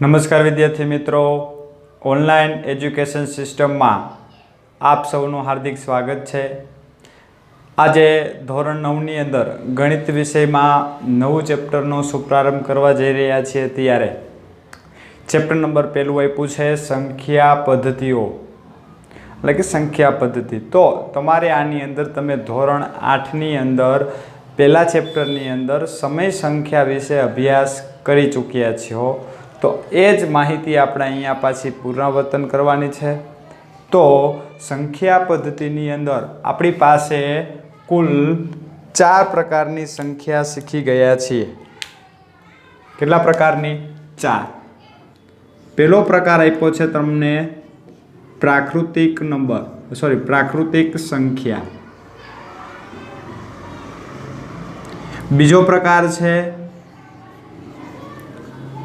નમસ્કાર વિદ્યાર્થી મિત્રો. ઓનલાઈન એજ્યુકેશન સિસ્ટમમાં આપ સૌનું હાર્દિક સ્વાગત છે. આજે ધોરણ નવની અંદર ગણિત વિષયમાં નવું ચેપ્ટરનો શુભારંભ કરવા જઈ રહ્યા છીએ ત્યારે. ચેપ્ટર નંબર પહેલું આપ્યું છે, સંખ્યા પદ્ધતિઓ. એટલે કે સંખ્યા પદ્ધતિ. તો તમારે આની અંદર તમે ધોરણ આઠની અંદર, પહેલા ચેપ્ટરની અંદર સમય સંખ્યા વિશે અભ્યાસ કરી ચૂક્યા છો. તો એ જ માહિતી આપણે અહીંયા પાછી પુનરાવર્તન કરવાની છે. તો સંખ્યા પદ્ધતિની અંદર આપણી પાસે કુલ ચાર પ્રકારની સંખ્યા શીખી ગયા છીએ. કેટલા પ્રકારની? ચાર. પહેલો પ્રકાર આપ્યો છે તમને પ્રાકૃતિક નંબર સોરી પ્રાકૃતિક સંખ્યા. બીજો પ્રકાર છે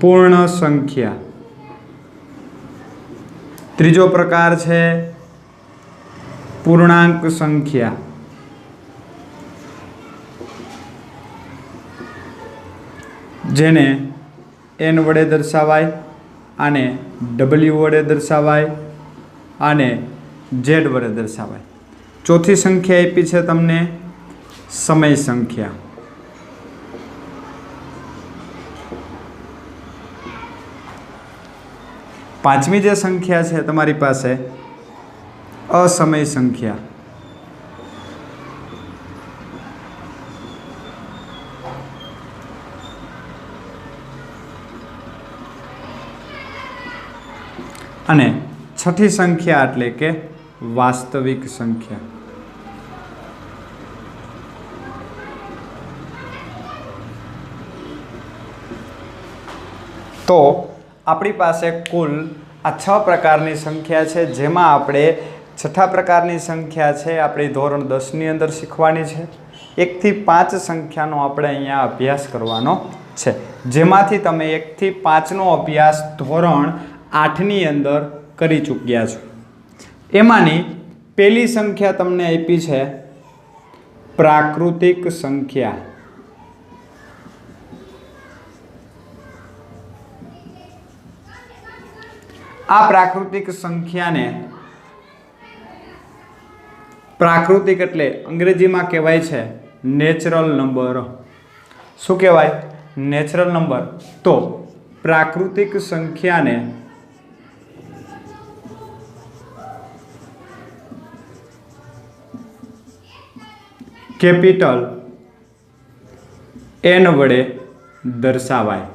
પૂર્ણ સંખ્યા. ત્રીજો પ્રકાર છે પૂર્ણાંક સંખ્યા. જેને એન વડે દર્શાવાય આને ડબલ્યુ વડે દર્શાવાય આને ઝેડ વડે દર્શાવાય. ચોથી સંખ્યા આપી છે તમને સમય સંખ્યા. પાંચમી જે સંખ્યા છે તમારી પાસે, અસમય સંખ્યા. અને છઠ્ઠી સંખ્યા એટલે કે વાસ્તવિક સંખ્યા. તો આપણી પાસે કુલ આ છ પ્રકારની સંખ્યા છે, જેમાં આપણે છઠ્ઠા પ્રકારની સંખ્યા છે, આપણી ધોરણ દસની અંદર શીખવાની છે. એકથી પાંચ સંખ્યાનો આપણે અહીંયા અભ્યાસ કરવાનો છે. જેમાંથી તમે એકથી પાંચનો અભ્યાસ ધોરણ આઠની અંદર કરી ચૂક્યા છો. એમાંની પહેલી સંખ્યા તમને આપી છે, પ્રાકૃતિક સંખ્યા. આ પ્રાકૃતિક સંખ્યાને પ્રાકૃતિક એટલે અંગ્રેજીમાં કહેવાય છે નેચરલ નંબર શું કહેવાય? નેચરલ નંબર તો પ્રાકૃતિક સંખ્યાને કેપિટલ એન વડે દર્શાવાય.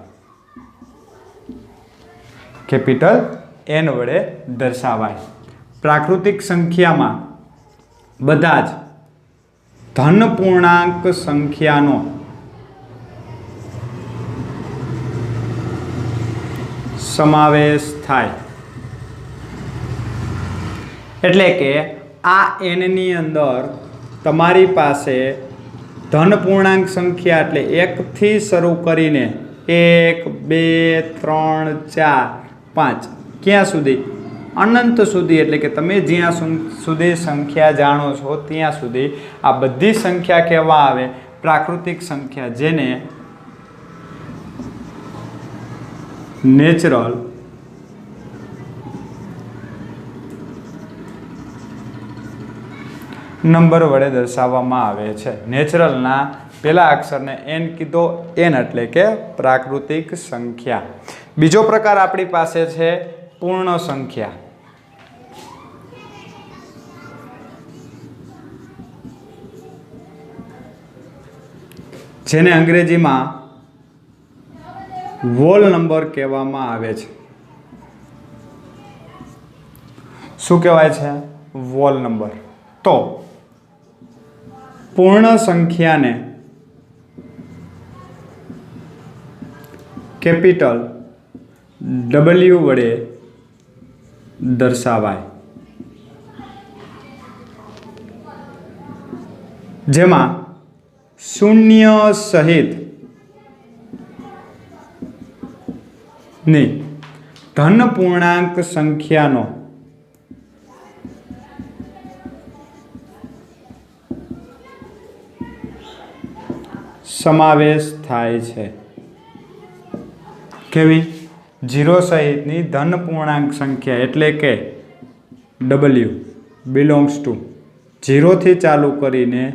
કેપિટલ એન વડે દર્શાવાય. પ્રાકૃતિક સંખ્યામાં બધા જ ધન પૂર્ણાંક સંખ્યાનો સમાવેશ થાય. એટલે કે આ એનની અંદર તમારી પાસે ધન પૂર્ણાંક સંખ્યા એટલે એકથી શરૂ કરીને એક, બે, ત્રણ, ચાર, પાંચ ક્યાં સુધી? અનંત સુધી, એટલે કે તમે જ્યાં સુધી સંખ્યા જાણો છો, ત્યાં સુધી આ બધી સંખ્યા કહેવા આવે, પ્રાકૃતિક સંખ્યા જેને નેચરલ નંબર વડે દર્શાવવામાં આવે છે. નેચરલના પહેલા અક્ષરને એન કીધો એન એટલે કે પ્રાકૃતિક સંખ્યા. બીજો પ્રકાર આપણી પાસે છે પૂર્ણ સંખ્યા. જેને અંગ્રેજીમાં વોલ નંબર કહેવામાં આવે છે. શું કહેવાય છે? Whole number. તો પૂર્ણ સંખ્યાને કેપિટલ ડબલ્યુ વડે દર્શાવાય. જેમાં શૂન્ય સહિતની ધન પૂર્ણાંક સંખ્યાનો સમાવેશ થાય છે. કેવી? જીરો સહિતની ધન પૂર્ણાંક સંખ્યા એટલે કે ડબલ્યુ બિલોંગ્સ ટુ જીરોથી ચાલુ કરીને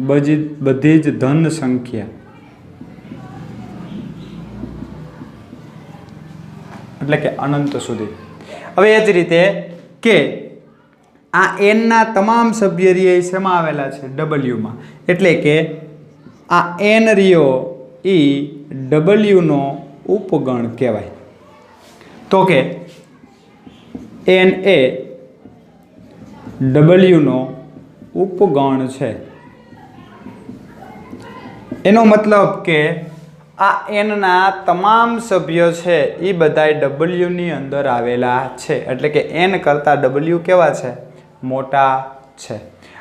બધી બધી જ ધન સંખ્યા. એટલે કે અનંત સુધી. હવે એ જ રીતે કે આ એનના તમામ સભ્ય રિય શેમાં આવેલા છે? ડબલ્યુમાં એટલે કે આ એન રિયો એ ડબલ્યુનો ઉપગણ કહેવાય. તો કે એન એ ડબલ્યુનો ઉપગણ છે. એનો મતલબ કે આ એનના તમામ સભ્યો છે, એ બધાય ડબલ્યુની અંદર આવેલા છે. એટલે કે એન કરતાં ડબલ્યુ કેવા છે? મોટા છે.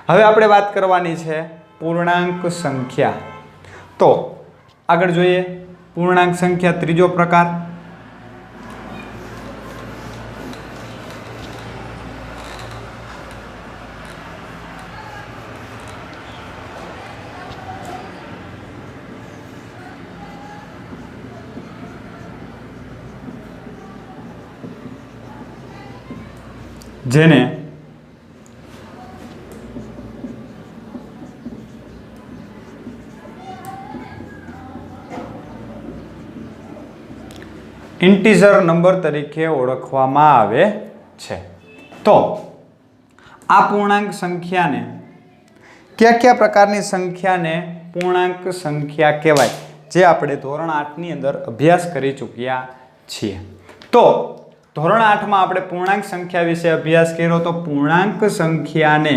હવે આપણે વાત કરવાની છે પૂર્ણાંક સંખ્યા. તો આગળ જોઈએ. પૂર્ણાંક સંખ્યા ત્રીજો પ્રકાર. જેને ઇન્ટીઝર નંબર તરીકે ઓળખવામાં આવે છે. તો, આ પૂર્ણાંક સંખ્યાને કયા કયા પ્રકારની સંખ્યાને પૂર્ણાંક સંખ્યા કહેવાય? જે આપણે ધોરણ આઠની અંદર અભ્યાસ કરી ચૂક્યા છીએ. તો ધોરણ આઠમાં આપણે પૂર્ણાંક સંખ્યા વિશે અભ્યાસ કર્યો તો પૂર્ણાંક સંખ્યાને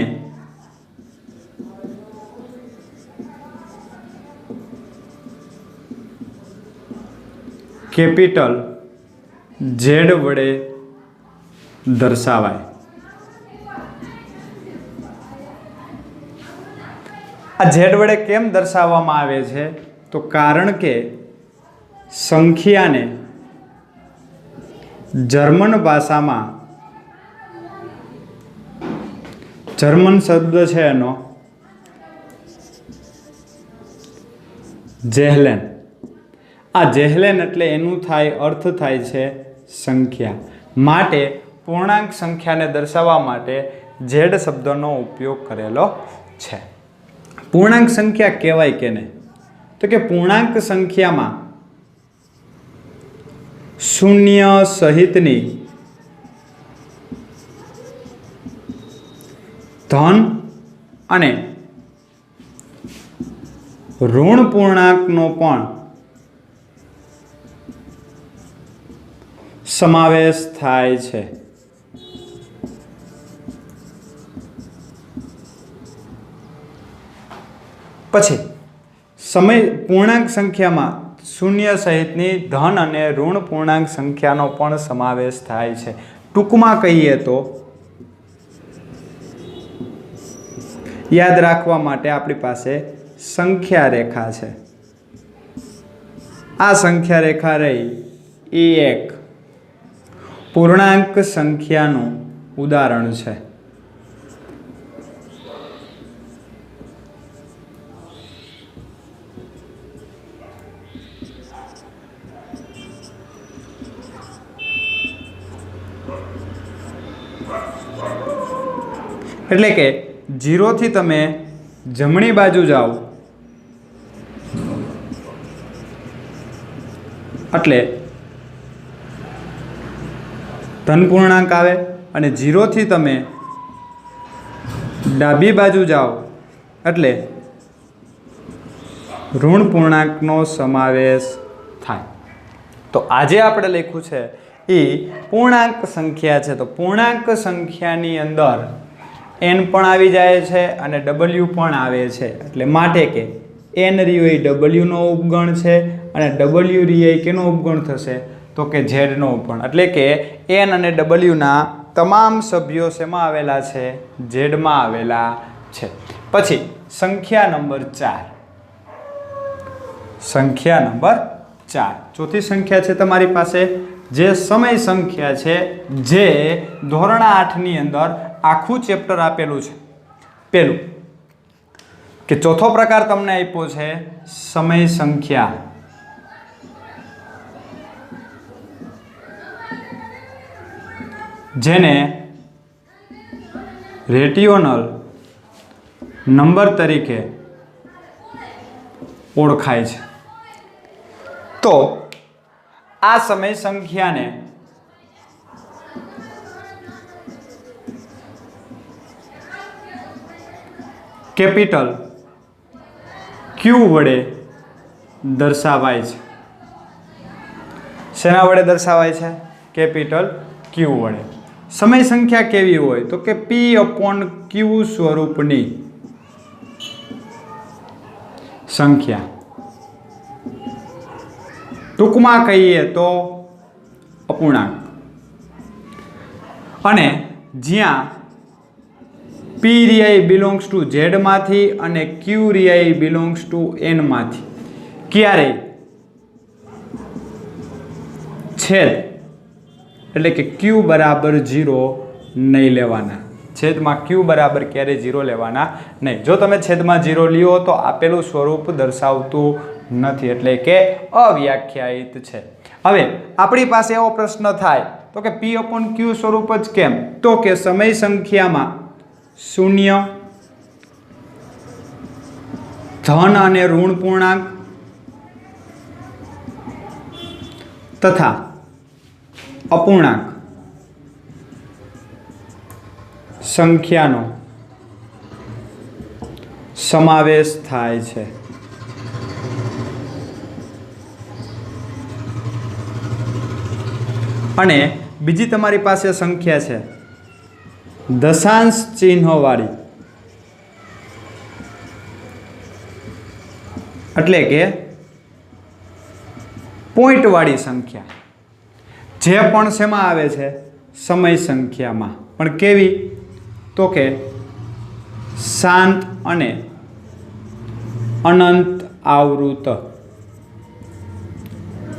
કેપિટલ ઝેડ વડે દર્શાવાય. આ ઝેડ વડે કેમ દર્શાવવામાં આવે છે? તો કારણ કે સંખ્યાને જર્મન ભાષામાં જર્મન શબ્દ છે એનો. જેહલેન આ જેહલેન એટલે એનું થાય, અર્થ થાય છે સંખ્યા. માટે પૂર્ણાંક સંખ્યાને દર્શાવવા માટે ઝેડ શબ્દનો ઉપયોગ કરેલો છે. પૂર્ણાંક સંખ્યા કહેવાય કે નહીં? તો કે પૂર્ણાંક સંખ્યામાં શૂન્ય સહિતની ધન અને ઋણ પૂર્ણાંકનો પણ સમાવેશ થાય છે. પછી સમય પૂર્ણાંક સંખ્યામાં શૂન્ય સહિતની ધન અને ઋણ પૂર્ણાંક સંખ્યાનો પણ સમાવેશ થાય છે. ટૂંકમાં કહીએ તો યાદ રાખવા માટે આપણી પાસે સંખ્યા રેખા છે. આ સંખ્યા રેખા રહી એ એક. પૂર્ણાંક સંખ્યાનું ઉદાહરણ છે. એટલે કે જીરોથી તમે જમણી બાજુ જાઓ. એટલે ધન પૂર્ણાંક આવે અને જીરોથી તમે ડાબી બાજુ જાઓ. એટલે ઋણ પૂર્ણાંકનો સમાવેશ થાય. તો આજે આપણે લખ્યું છે એ પૂર્ણાંક સંખ્યા છે. તો પૂર્ણાંક સંખ્યાની અંદર એન પણ આવી જાય છે અને ડબલ્યુ પણ આવે છે. એટલે માટે કે એન રિયો એ ડબલ્યુનો ઉપગણ છે અને ડબલ્યુ રિયો એ કેનો ઉપગણ થશે? તો કે ઝેડનો ઉપગણ. એટલે કે એન અને ડબલ્યુના તમામ સભ્યો શેમાં આવેલા છે? ઝેડમાં આવેલા છે. પછી સંખ્યા નંબર ચાર. સંખ્યા નંબર ચાર. ચોથી સંખ્યા છે તમારી પાસે? જે સમય સંખ્યા છે જે ધોરણ આઠની અંદર આખું ચેપ્ટર આપેલું છે. પહેલું કે ચોથો પ્રકાર તમને આપ્યો છે, સમય સંખ્યા. જેને રેટિયોનલ નંબર તરીકે ઓળખાય છે. તો, આ સમય સંખ્યાને કેપિટલ ક્યુ વડે દર્શાવાય છે? શેના વડે દર્શાવાય છે? કેપિટલ ક્યુ વડે. સમય સંખ્યા કેવી હોય? તો કે પી અપોન ક્યુ સ્વરૂપની સંખ્યા. ટૂંકમાં કહીએ તો અપૂર્ણાંક. અને જ્યાં પી રિયાઈ બિલોંગ્સ ટુ ઝેડમાંથી અને ક્યુ રિયાઈ બિલોંગ્સ ટુ એનમાંથી ક્યારેય છેદ. એટલે કે ક્યુ બરાબર ઝીરો નહીં લેવાના. છેદમાં ક્યુ બરાબર ક્યારે ઝીરો લેવાના નહીં. જો તમે છેદમાં ઝીરો લ્યો તો આપેલું સ્વરૂપ દર્શાવતું નથી. એટલે કે અવ્યાખ્યાયિત છે. હવે, આપણી પાસે એવો પ્રશ્ન થાય. તો કે પી અપોન ક્યુ સ્વરૂપ જ કેમ? તો કે સમય સંખ્યામાં શૂન્ય. ધન અને ઋણ પૂર્ણાંક. તથા અપૂર્ણાંક. સંખ્યાનો સમાવેશ થાય છે. અને બીજી તમારી પાસે સંખ્યા છે. દશાંશ ચિહ્નવાળી. એટલે કે પોઈન્ટવાળી સંખ્યા. જે પણ શેમાં આવે છે? સમય સંખ્યામાં. પણ કેવી? તો કે શાંત અને અનંત આવૃત.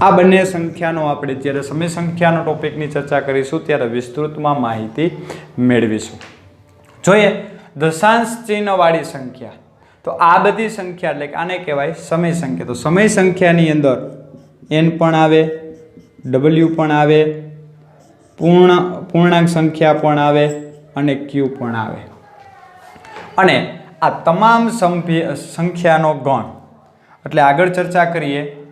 આ બંને સંખ્યાનો આપણે જ્યારે સમય સંખ્યાનો ટોપિકની ચર્ચા કરીશું, ત્યારે વિસ્તૃતમાં માહિતી મેળવીશું. જોઈએ, દશાંશ ચિહ્નવાળી સંખ્યા. તો આ બધી સંખ્યા એટલે આને કહેવાય સમય સંખ્યા. તો સમય સંખ્યાની અંદર એન પણ આવે, ડબલ્યુ પણ આવે, પૂર્ણ, પૂર્ણાંક સંખ્યા પણ આવે અને ક્યુ પણ આવે. અને આ તમામ સંખ્યાનો ગણ. એટલે આગળ ચર્ચા કરીએ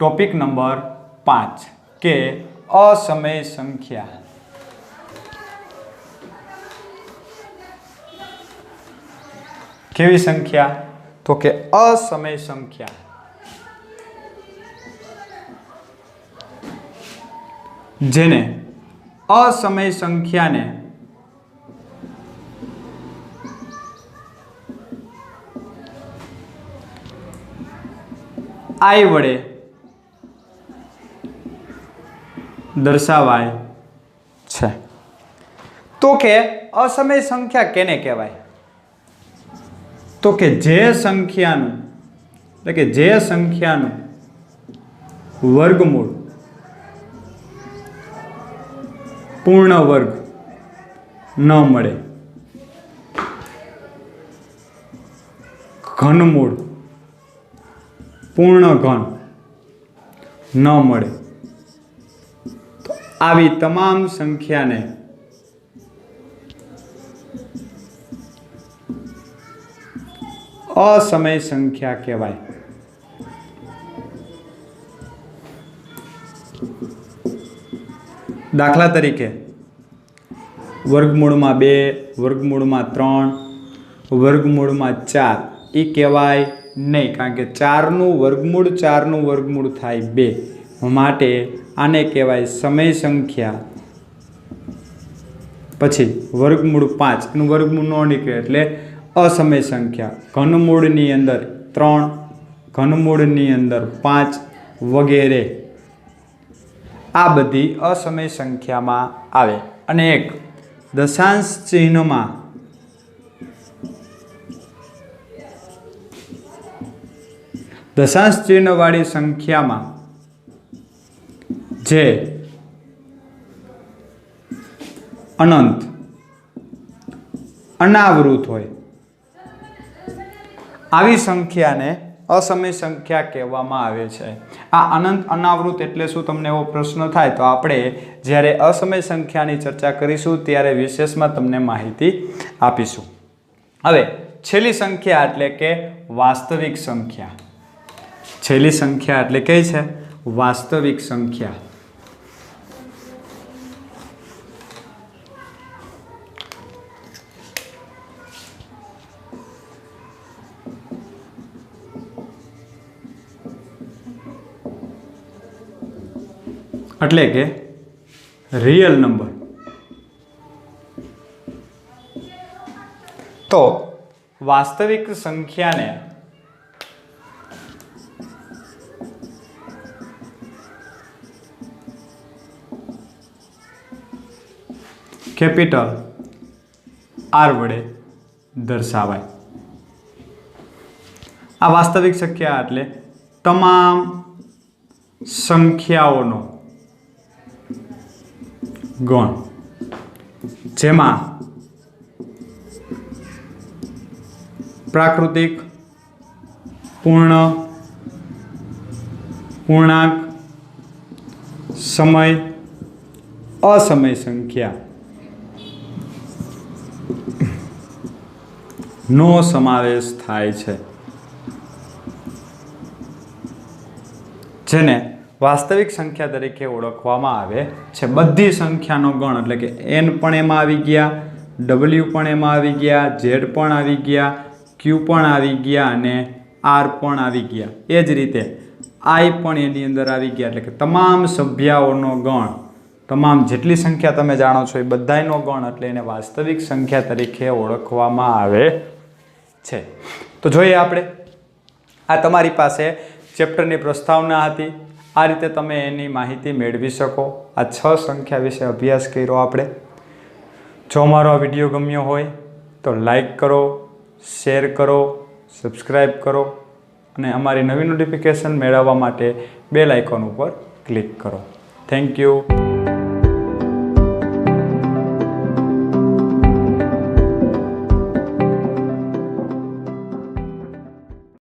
ટોપિક નંબર પાંચ, કે અસમય સંખ્યા. કેવી સંખ્યા? તો કે અસમય સંખ્યા. જેને અસમય સંખ્યાને આઈ વડે દર્શાવાય છે. તો કે અસમય સંખ્યા કેને કહેવાય? તો કે જે સંખ્યાનું, એટલે કે જે સંખ્યાનું વર્ગમૂળ પૂર્ણ વર્ગ ન મળે. ઘનમૂળ પૂર્ણ ઘન ન મળે. આવી તમામ સંખ્યાને અસમય સંખ્યા કહેવાય. દાખલા તરીકે વર્ગમૂળમાં બે, વર્ગમૂળમાં ત્રણ, વર્ગમૂળમાં ચાર એ કહેવાય નહીં, કારણ કે ચારનું વર્ગમૂળ ચારનું વર્ગમૂળ થાય બે. માટે આને કહેવાય સમય સંખ્યા. પછી વર્ગમૂળ પાંચ, એનું વર્ગમૂળ ન નીકળે એટલે અસમય સંખ્યા. ઘનમૂળની અંદર ત્રણ, ઘનમૂળની અંદર પાંચ વગેરે. આ બધી અસમય સંખ્યામાં આવે. અને એક, દશાંશ ચિહ્નમાં દશાંશ ચિહ્નવાળી સંખ્યામાં જે અનંત, અનાવૃત હોય. આવી સંખ્યાને અસમય સંખ્યા કહેવામાં આવે છે. આ અનંત, અનાવૃત એટલે શું? તમને એવો પ્રશ્ન થાય તો આપણે જ્યારે અસમય સંખ્યાની ચર્ચા કરીશું ત્યારે વિશેષમાં તમને માહિતી આપીશું. હવે, છેલ્લી સંખ્યા એટલે કે વાસ્તવિક સંખ્યા. છેલ્લી સંખ્યા એટલે કઈ છે? વાસ્તવિક સંખ્યા. એટલે કે રિયલ નંબર તો વાસ્તવિક સંખ્યાને કેપિટલ આર વડે દર્શાવાય. આ વાસ્તવિક સંખ્યા એટલે તમામ સંખ્યાઓનો ગણ જેમાં પ્રાકૃતિક પૂર્ણ પૂર્ણાંક સમય અસમય સંખ્યા. નો સમાવેશ થાય છે. જેને વાસ્તવિક સંખ્યા તરીકે ઓળખવામાં આવે છે. બધી સંખ્યાનો ગણ એટલે કે એન પણ એમાં આવી ગયા ડબલ્યુ પણ એમાં આવી ગયા ઝેડ પણ આવી ગયા ક્યુ પણ આવી ગયા અને આર પણ આવી ગયા. એ જ રીતે આઈ પણ એની અંદર આવી ગયા એટલે કે તમામ સભ્યાઓનો ગણ, તમામ જેટલી સંખ્યા તમે જાણો છો એ બધાયનો ગણ એટલે એને વાસ્તવિક સંખ્યા તરીકે ઓળખવામાં આવે છે. તો જોઈએ આપણે. આ તમારી પાસે ચેપ્ટરની પ્રસ્તાવના હતી. આ રીતે તમે એની માહિતી મેળવી શકો. આ છ સંખ્યા વિશે અભ્યાસ કર્યો આપણે. જો મારો આ વીડિયો ગમ્યો હોય તો લાઈક કરો, શેર કરો સબસ્ક્રાઈબ કરો અને અમારી નવી નોટિફિકેશન મેળવવા માટે બેલ આઇકોન ઉપર ક્લિક કરો. Thank you.